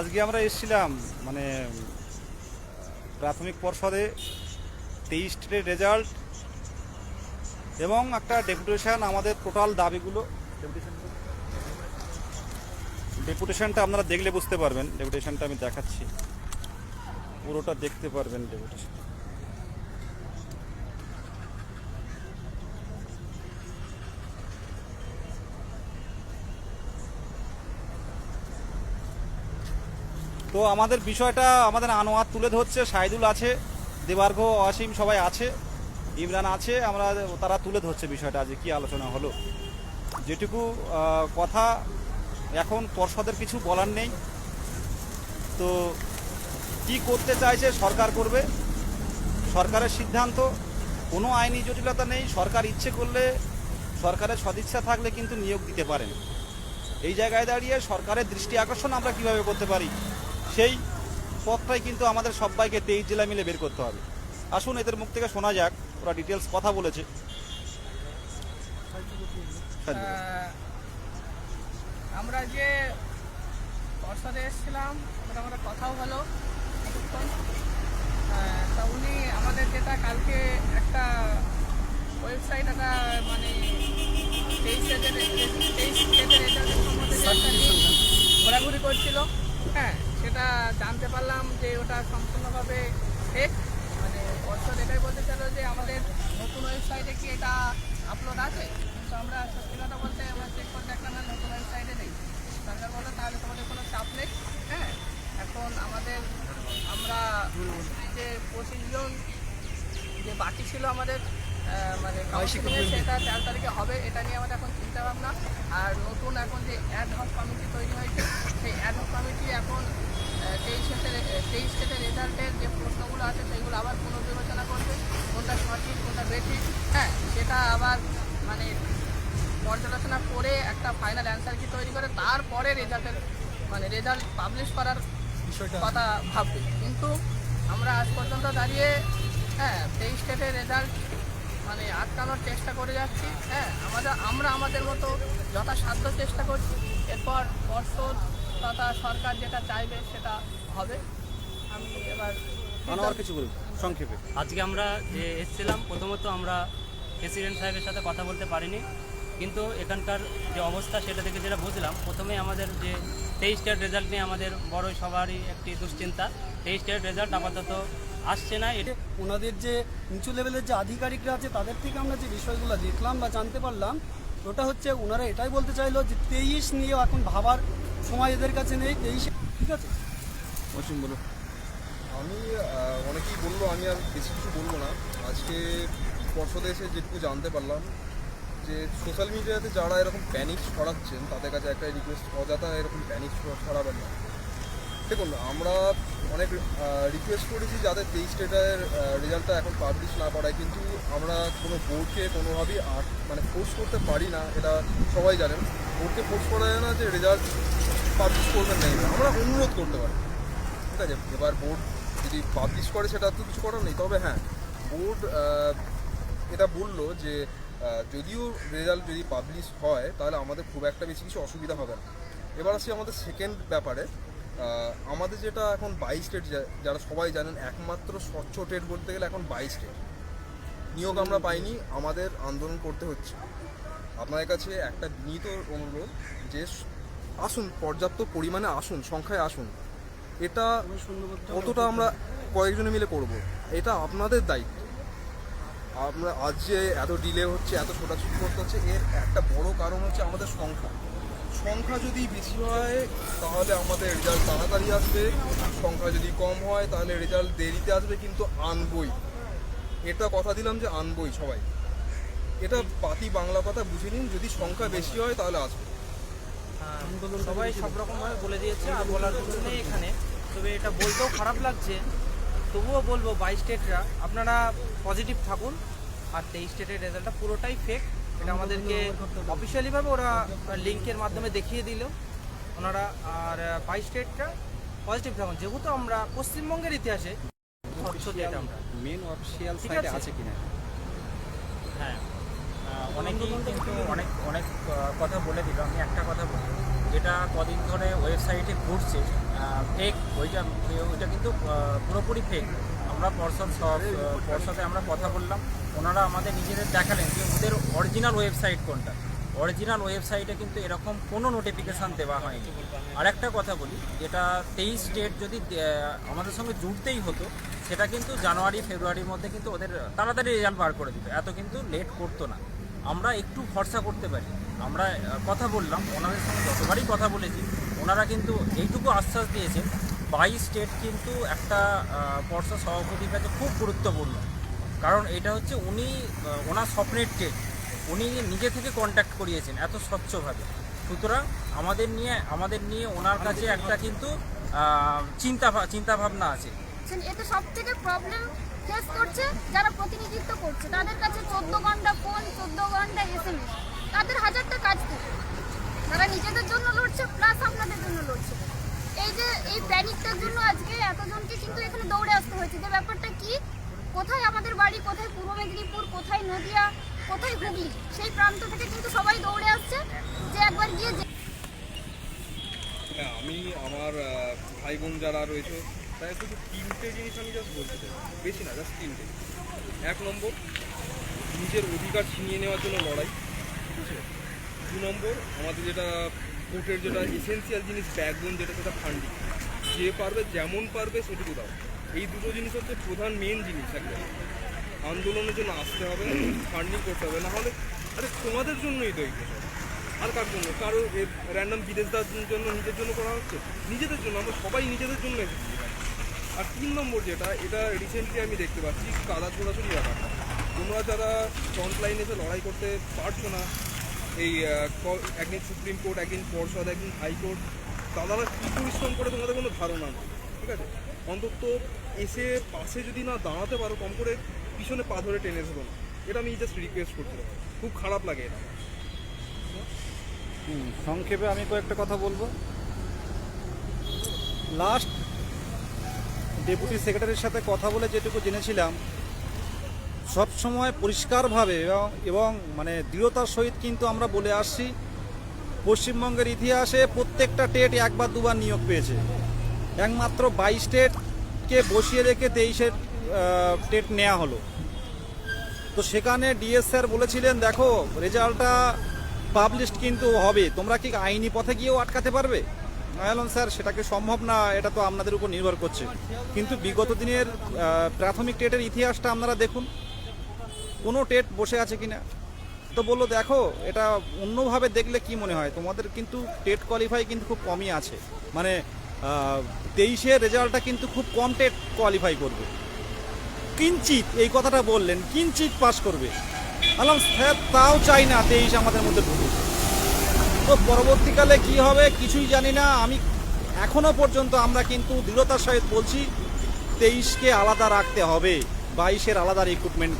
আজকে আমরা এসেছিলাম মানে প্রাথমিক পর্ষদে তেইশ স্টেটের রেজাল্ট এবং একটা ডেপুটেশন, আমাদের টোটাল দাবিগুলো। ডেপুটেশনটা আপনারা দেখলে বুঝতে পারবেন, ডেপুটেশনটা আমি দেখাচ্ছি। পুরোটা দেখতে পারবেন ডেপুটেশন তো আমাদের বিষয়টা আমাদের আনোয়ার তুলে ধরছে, সাইদুল আছে, দেবার্ঘ, অসীম সবাই আছে, ইমরান আছে, আমরা তারা তুলে ধরছে বিষয়টা আজকে, কি আলোচনা হলো? যেটুকু কথা, এখন পর্ষদের কিছু বলার নেই। তো কি করতে চাইছে সরকার করবে? সরকারের সিদ্ধান্ত, কোনো আইনি জটিলতা নেই, সরকার ইচ্ছে করলে সরকারের সদিচ্ছা থাকলে কিন্তু নিয়োগ দিতে পারেন। এই জায়গায় দাঁড়িয়ে সরকারের দৃষ্টি আকর্ষণ আমরা কীভাবে করতে পারি? সেই পথটাই কিন্তু আমাদের সবাইকে তেইশ জেলা মিলে বের করতে হবে। আসুন, এদের মুখ থেকে শোনা যাক, ওরা ডিটেলস কথা বলেছে। আমরা যে পর্ষদে এসেছিলাম, ওদের আমাদের কথাও হলো। তা উনি আমাদের যেটা কালকে একটা ওয়েবসাইট একটা মানে তেইশ তেইশ সম্বন্ধে ঘোরাঘুরি করছিল হ্যাঁ সেটা জানতে পারলাম যে ওটা সম্পূর্ণভাবে ফেক মানে পর্ষদ এটাই বলতে চাইলো যে আমাদের নতুন ওয়েবসাইটে কি এটা আপলোড আছে? কিন্তু আমরা সত্যি কথা বলতে আমরা চেক করে দেখলাম না নতুন ওয়েবসাইটে নেই। সরকার বলল তাহলে তোমাদের কোনো চাপ নেই? হ্যাঁ এখন আমাদের আমরা যে পঁচিশ জন যে বাকি ছিল আমাদের মানে সেটা চার তারিখে হবে এটা নিয়ে আমাদের এখন চিন্তা ভাবনা আর নতুন এখন যে অ্যাড হক কমিটি তৈরি হয়েছে সেই অ্যাড হক কমিটি এখন তেইশ স্টেটের তেইশ স্টেটের রেজাল্টের যে প্রশ্নগুলো আছে সেগুলো আবার পুনর্বিবেচনা করবে কোনটা সঠিক কোনটা বেঠিক হ্যাঁ সেটা আবার মানে পর্যালোচনা করে একটা ফাইনাল অ্যান্সার কি তৈরি করে তারপরে রেজাল্টের মানে রেজাল্ট পাবলিশ করার কথা ভাববে। কিন্তু আমরা আজ পর্যন্ত দাঁড়িয়ে হ্যাঁ তেইশ স্টেটের রেজাল্ট মানে আটকানোর চেষ্টা করে যাচ্ছি হ্যাঁ আমাদের আমরা আমাদের মতো যথাসাধ্য চেষ্টা করছি। এরপর পর্ষদ তথা সরকার যেটা চাইবে সেটা হবে। আমি এবার কিছু বলুন সংক্ষেপে। আজকে আমরা যে এসেছিলাম প্রথমত আমরা প্রেসিডেন্ট সাহেবের সাথে কথা বলতে পারিনি। কিন্তু এখানকার যে অবস্থা সেটা থেকে যেটা বুঝলাম প্রথমে আমাদের যে তেইশটার রেজাল্ট নিয়ে আমাদের বড় সবারই একটি দুশ্চিন্তা। তেইশটার রেজাল্ট আপাতত আসছে না। এটা ওনাদের যে নিচু লেভেলের যে আধিকারিকরা আছে তাদের থেকে আমরা যে বিষয়গুলো দেখলাম বা জানতে পারলাম ওটা হচ্ছে ওনারা এটাই বলতে চাইলো যে তেইশ নিয়ে এখন ভাবার সময় এদের কাছে নেই তেইশে ঠিক আছে? অসীম বলুন। আমি অনেকেই বলল আমি আর বেশি কিছু বলব না। আজকে পর্ষদে এসে যেটুকু জানতে পারলাম যে সোশ্যাল মিডিয়াতে যারা এরকম প্যানিক ছড়াচ্ছেন, তাদের কাছে একটা রিকোয়েস্ট অযথা এরকম প্যানিক ছড়াবেন না। দেখুন, আমরা অনেক রিকোয়েস্ট করেছি যাদের তেইশ স্টেটের রেজাল্টটা এখন পাবলিশ না করায়, কিন্তু আমরা কোনো বোর্ডকে কোনোভাবেই আট মানে ফোর্স করতে পারি না, এটা সবাই জানেন। বোর্ডকে ফোর্স করা যায় না যে রেজাল্ট পাবলিশ করবেন না আমরা অনুরোধ করতে পারি। ঠিক আছে? এবার বোর্ড যদি পাবলিশ করে, সেটা তো কিছু করার নেই। তবে হ্যাঁ বোর্ড এটা বলল যে যদিও রেজাল্ট যদি পাবলিশ হয় তাহলে আমাদের খুব একটা বেশি কিছু অসুবিধা হবে না। এবার আসি আমাদের সেকেন্ড ব্যাপারে। আমাদের যেটা এখন বাইশ স্টেট যারা সবাই জানেন একমাত্র স্বচ্ছ টেট বলতে গেলে এখন বাইশ স্টেট নিয়োগ আমরা পাইনি আমাদের আন্দোলন করতে হচ্ছে। আপনাদের কাছে একটা বিনীত অনুরোধ যে আসুন পর্যাপ্ত পরিমাণে আসুন সংখ্যায় আসুন। এটা কতটা আমরা কয়েকজনে মিলে করব। এটা আপনাদের দায়িত্ব। আমরা আজ যে এত ডিলে হচ্ছে, এত ছোটাছুটি করতে হচ্ছে, এর একটা বড় কারণ হচ্ছে আমাদের সংখ্যা। সংখ্যা যদি বেশি হয়, তাহলে আমাদের রেজাল্ট তাড়াতাড়ি আসবে। সংখ্যা যদি কম হয়, তাহলে রেজাল্ট দেরিতে আসবে, কিন্তু আনবই। এটা কথা দিলাম যে আনবই সবাই। এটা পাতি বাংলা কথা বুঝে নিন, যদি সংখ্যা বেশি হয়, তাহলে আসবে। সবাই সব রকমভাবে বলে দিয়েছে, আর বলার নেই এখানে। তবে এটা বলতেও খারাপ লাগছে তবুও বলব বাইশ স্টেটরা আপনারা পজিটিভ থাকুন আর তেইশ স্টেটের রেজাল্টটা পুরোটাই ফেক এটা আমাদেরকে অফিসিয়ালিভাবে ওরা লিঙ্কের মাধ্যমে দেখিয়ে দিল। ওনারা আর বাইশ স্টেটরা পজিটিভ থাকুন। যেহেতু আমরা পশ্চিমবঙ্গের ইতিহাসে স্বচ্ছ আমরা। মেন অফিসিয়াল সাইটে আছে। কিনা? হ্যাঁ। অনেকেই কিন্তু অনেক অনেক কথা বলে দিল। আমি একটা কথা বলব যেটা কদিন ধরে ওয়েবসাইটে ঘুরছে ফেক ওইটা ওইটা কিন্তু পুরোপুরি ফেক আমরা পর্ষদ পর্ষদে আমরা কথা বললাম। ওনারা আমাদের নিজেদের দেখালেন যে ওদের অরিজিনাল ওয়েবসাইট কোনটা। অরিজিনাল ওয়েবসাইটে কিন্তু এরকম কোনো নোটিফিকেশান দেওয়া হয়নি। আর একটা কথা বলি, যেটা তেইশ ডেট যদি আমাদের সঙ্গে জুড়তেই হতো, সেটা কিন্তু জানুয়ারি, ফেব্রুয়ারির মধ্যে কিন্তু ওদের তাড়াতাড়ি রেজাল্ট বার করে দিত। এত কিন্তু লেট করতো না। আমরা একটু ভরসা করতে পারি। আমরা কথা বললাম, ওনাদের সঙ্গে যতবারই কথা বলেছি ওনারা কিন্তু এইটুকু আশ্বাস দিয়েছেন বাইশ স্টেট কিন্তু একটা পর্ষদ সভাপতির কাছে খুব গুরুত্বপূর্ণ। কারণ এটা হচ্ছে উনি ওনার স্বপ্নের স্টেট উনি নিজে থেকে কন্ট্যাক্ট করিয়েছেন এত স্বচ্ছভাবে। সুতরাং আমাদের নিয়ে আমাদের নিয়ে ওনার কাছে একটা কিন্তু চিন্তা ভা- চিন্তা ভাবনা আছে। এতে সব থেকে প্রবলেম ফেস করছে যারা প্রতিনিধিত্ব করছে। তাদের কাছে চোদ্দ ঘণ্টা ফোন চোদ্দ ঘণ্টা এসএমএস তাদের হাজারটা কাজ থাকে। তারা নিজেদের জন্য লড়ছে প্লাস আপনাদের জন্য লড়ছে। এই যে, এই প্যানিকটার জন্য আজকে এতজনকে কিন্তু এখানে দৌড়ে আসতে হয়েছে। যে ব্যাপারটা কি? কোথায় আমাদের বাড়ি, কোথায় পূর্ব মেদিনীপুর, কোথায় নদিয়া, কোথায় হুগলি? সেই প্রান্ত থেকে কিন্তু সবাই দৌড়ে আসছে যে একবার গিয়ে হ্যাঁ আমি আমার ভাই বোন যারা রয়েছে তাই শুধু তিনটে জিনিস আমি জাস্ট বলতে চাই। বেশি না জাস্ট তিনটে। এক নম্বর, নিজের অধিকার ছিনিয়ে নেওয়ার জন্য লড়াই দু নম্বর, আমাদের যেটা কোর্টের যেটা এসেন্সিয়াল জিনিস ব্যাকবোন যেটা, সেটা ফান্ডিং যে পারবে, যেমন পারবে, সেটুকু দাও। এই দুটো জিনিস হচ্ছে প্রধান মেন জিনিস, একদম। আন্দোলনের জন্য আসতে হবে ফান্ডিং করতে হবে। না হলে আরে তোমাদের জন্যই তো এইগুলো আর কার জন্য? কারও র্যান্ডম বিদেশদার জন্য, নিজের জন্য করা হচ্ছে? নিজেদের জন্য, আমরা সবাই নিজেদের জন্য এসেছি। আর তিন নম্বর যেটা, এটা রিসেন্টলি আমি দেখতে পাচ্ছি, কাদা ছোড়াছুড়ি ব্যাপারটা তোমরা যারা ফ্রন্ট লাইনে এসে লড়াই করতে পারছ না এই একদিন সুপ্রিম কোর্ট একদিন পর্ষদ একদিন হাইকোর্ট দাদারা কী পরিশ্রম করে তোমাদের কোনো ধারণা নেই? ঠিক আছে? অন্তত এসে পাশে যদি না দাঁড়াতে পারো, কম করে পিছনে পা ধরে টেনে এসো না। এটা আমি জাস্ট রিকোয়েস্ট করতে পারি খুব খারাপ লাগে এটা। সংক্ষেপে আমি কয়েকটা কথা বলব। লাস্ট ডেপুটি সেক্রেটারির সাথে কথা বলে যেটুকু জেনেছিলাম সব সময় পরিষ্কারভাবে এবং এবং মানে দৃঢ়তার সহিত কিন্তু আমরা বলে আসছি, পশ্চিমবঙ্গের ইতিহাসে প্রত্যেকটা টেট একবার দুবার নিয়োগ পেয়েছে। একমাত্র বাইশ টেটকে বসিয়ে রেখে তেইশের টেট নেওয়া হলো। তো সেখানে ডিএস স্যার বলেছিলেন, দেখো, রেজাল্টটা পাবলিশড কিন্তু হবে, তোমরা কি আইনি পথে গিয়েও আটকাতে পারবে? বললাম, স্যার সেটাকে সম্ভব না, এটা তো আপনাদের উপর নির্ভর করছে। কিন্তু বিগত দিনের প্রাথমিক টেটের ইতিহাসটা আপনারা দেখুন। কোনো টেট বসে আছে কিনা? তো বলল, দেখো, এটা অন্যভাবে দেখলে কি মনে হয়? তোমাদের কিন্তু টেট কোয়ালিফাই কিন্তু খুব কমই আছে। মানে তেইশের রেজাল্টটা কিন্তু খুব কম টেট কোয়ালিফাই করবে। কিঞ্চিত এই কথাটা বললেন, কিঞ্চিত পাস করবে। বললাম স্যার তাও চাই না তেইশ আমাদের মধ্যে ঢুকুক। তো পরবর্তীকালে কি হবে কিছুই জানি না। আমি এখনও পর্যন্ত আমরা কিন্তু দৃঢ়তার সহিত বলছি, তেইশকে আলাদা রাখতে হবে। বাইশের আলাদা রিক্রুটমেন্ট